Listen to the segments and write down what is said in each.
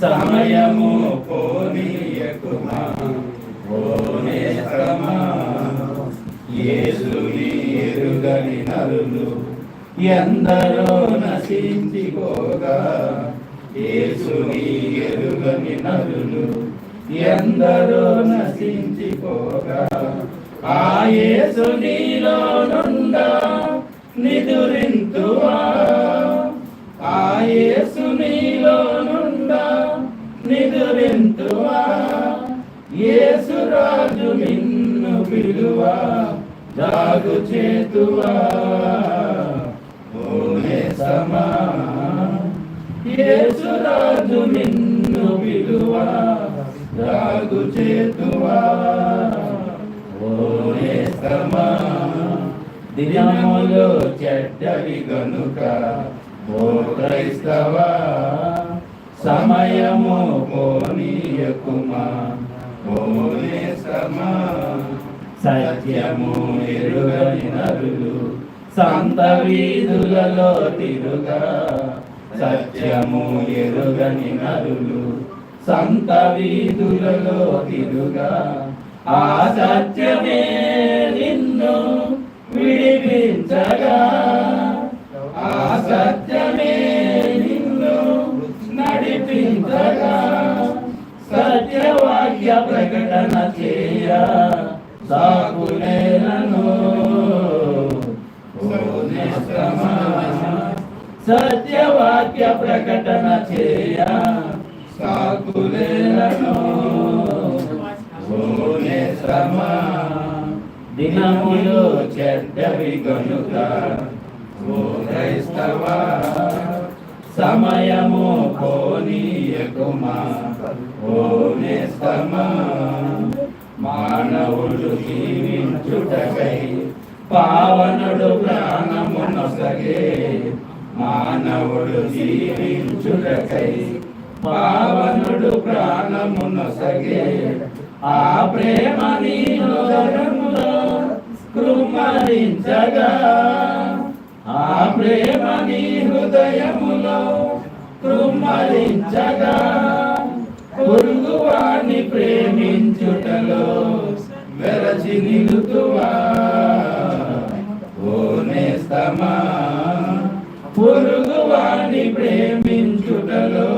సమయము పోనీయకుమా? పోనేస్తమా యేసుని ఎరుగని నరులు ఎందరో నశించిపోగా. యేసుని ఎరుగని నరులు ఎందరో నశించిపోగా. ఆ యేసు నీలో నుండా నిదురింత నిదురింతువా యేసు నిన్ను పిలువా జాగు చేతువా. ఓనే సమా. యేసు నిన్ను పిలువా జాగు చేతువా. ఓనే సమా. దినములు చెడ్డవి గనుక ఓ క్రైస్తవా. సమయము పోనీయకుమా. ఓనే సత్యము ఎరుగని నరులు సంత వీధులలో తిరుగా. సత్యము ఎరుగని నరులు సంత వీధులలో తిరుగా. ఆ సత్యమే నిన్ను విడిపించగా. ఆ సత్య సత్యవాక్య ప్రకటన చేయ. సాకులేలను ఓ సత్యవాక్య ప్రకటన చేయ. సాకులేలను ఓ నేస్తమా. దినములు చెడ్డవి కనుక ఓ క్రైస్తవా? సమయము కోనీయకుమా ఓ మానవుడు జీవించుటకై పావనుడు ప్రాణమునొసగే మానవుడు జీవించుటకై పావనుడు ప్రాణమునొసగే ఆ ప్రేమ నీ హృదయములో కృమ్మరించగా ప్రేమ నీ హృదయములో కృమ్మరించగా పొరుగువాణ్ణి ప్రేమించుటలో వెరచి నిలుతువా. ఓ నేస్తమా పొరుగువాణ్ణి ప్రేమించుటలో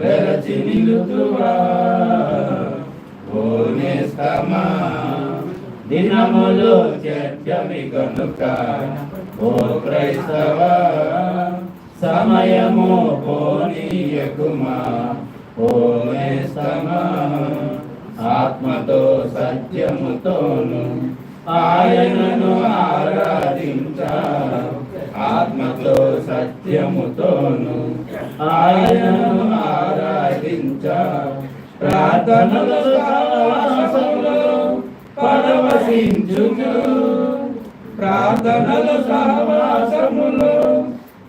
వెరచి నిలుతువా. ఓ నేస్తమా దినములు చెడ్డవి కనుక ఓ క్రైస్తవ సమయము పోనీయకుమా? ఓ నేస్తమా ఆత్మతో సత్యముతోను ఆయనను ఆరాధించ ఆత్మతో సత్యముతోను ఆయనను ఆరాధించ ప్రార్థనలు సహవాసములో ప్రార్థనలు సహవాసములు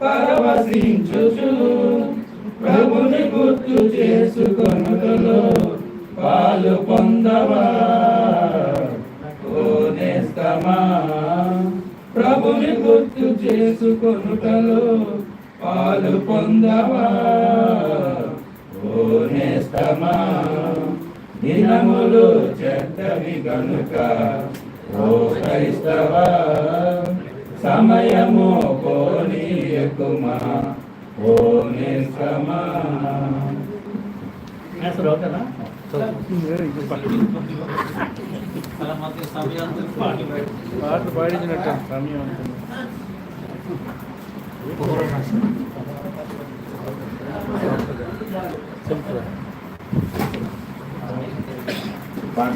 పరవశించుచు. ప్రభుని గుర్తు చేసుకొనుటలో పాలు పొందవా? ప్రభుని గుర్తు చేసుకొనుటలో పాలు పొందవా? ఓ దినములు చెడ్డవి గనుక ఓ క్రైస్తవ సమయము పోనీయకుమా ఓ నేస్తమా పాటలు పాడించినట్టు సమయం సింపుల్